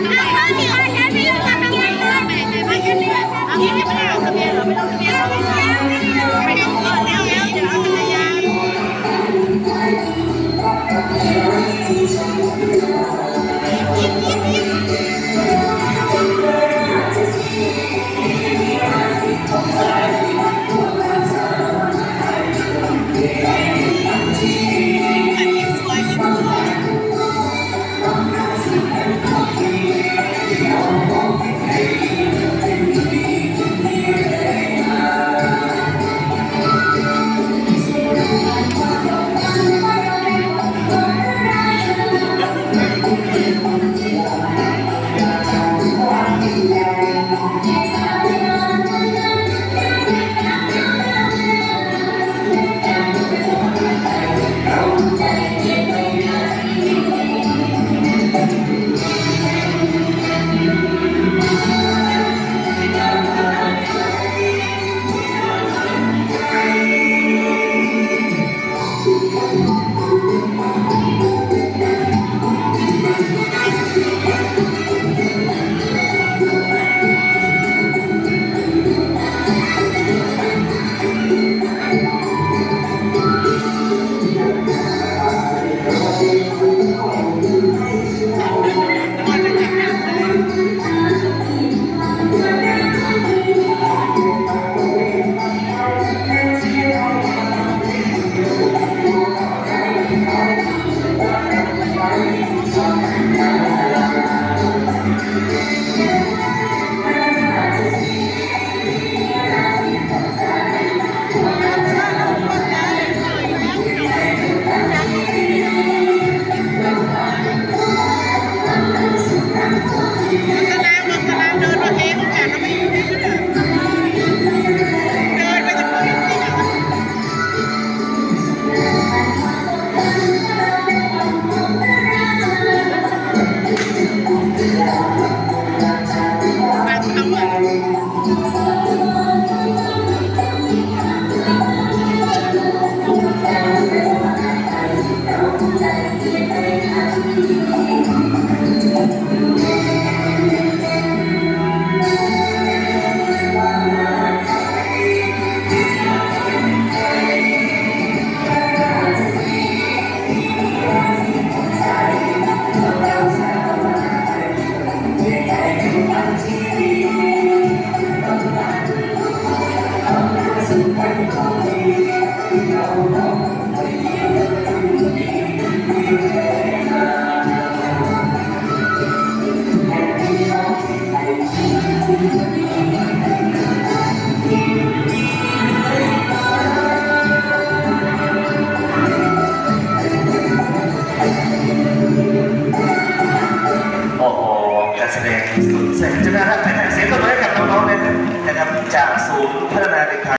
Yeah. Amen. แสงจะได้รับแสงเสียงตบมือให้กับน้องๆเลยนะครับจากศูนย์พัฒนาเด็กไทย